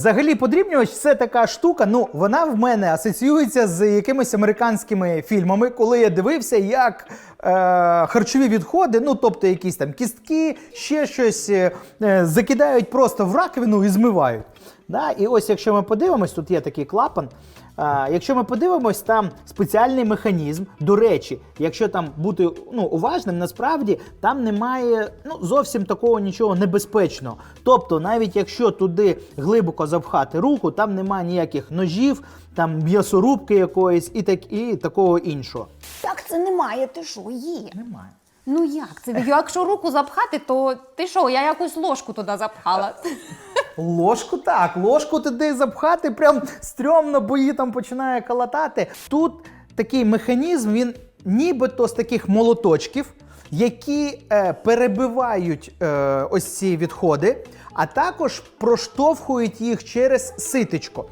Взагалі, подрібнювач це така штука. Ну, вона в мене асоціюється з якимись американськими фільмами, коли я дивився, як е, харчові відходи, ну тобто якісь там кістки, ще щось е, е, закидають просто в раковину і змивають. Да? І ось, якщо ми подивимось, тут є такий клапан. А, якщо ми подивимось, там спеціальний механізм. До речі, якщо там бути ну, уважним, насправді там немає ну, зовсім такого нічого небезпечного. Тобто, навіть якщо туди глибоко запхати руку, там немає ніяких ножів, там м'ясорубки якоїсь і так і такого іншого. Як це немає? Ти що, є? Немає. Ну як це? Якщо руку запхати, то ти що, я якусь ложку туди запхала. Ложку так, ложку туди запхати, прям стрьомно, бо її там починає калатати. Тут такий механізм, він нібито з таких молоточків, які е, перебивають е, ось ці відходи, а також проштовхують їх через ситечко.